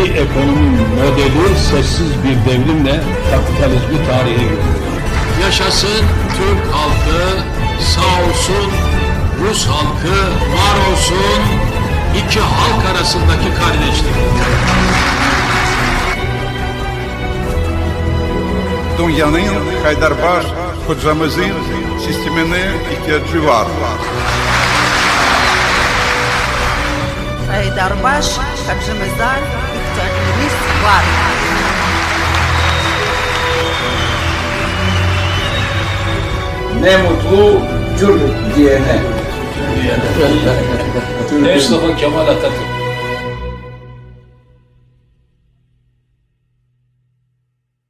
ekonomi modeli sessiz bir devrimle kapitalizmi tarihe götürüyor. Yaşasın Türk halkı, sağ olsun Rus halkı, var olsun iki halk arasındaki kardeşlik. Dünyanın Haydarbaş hocamızın sistemine ihtiyacı var. Haydarbaş hacımıza ihtiyacımız var. Ne mutlu Türk diyene. Mustafa Kemal Atatürk.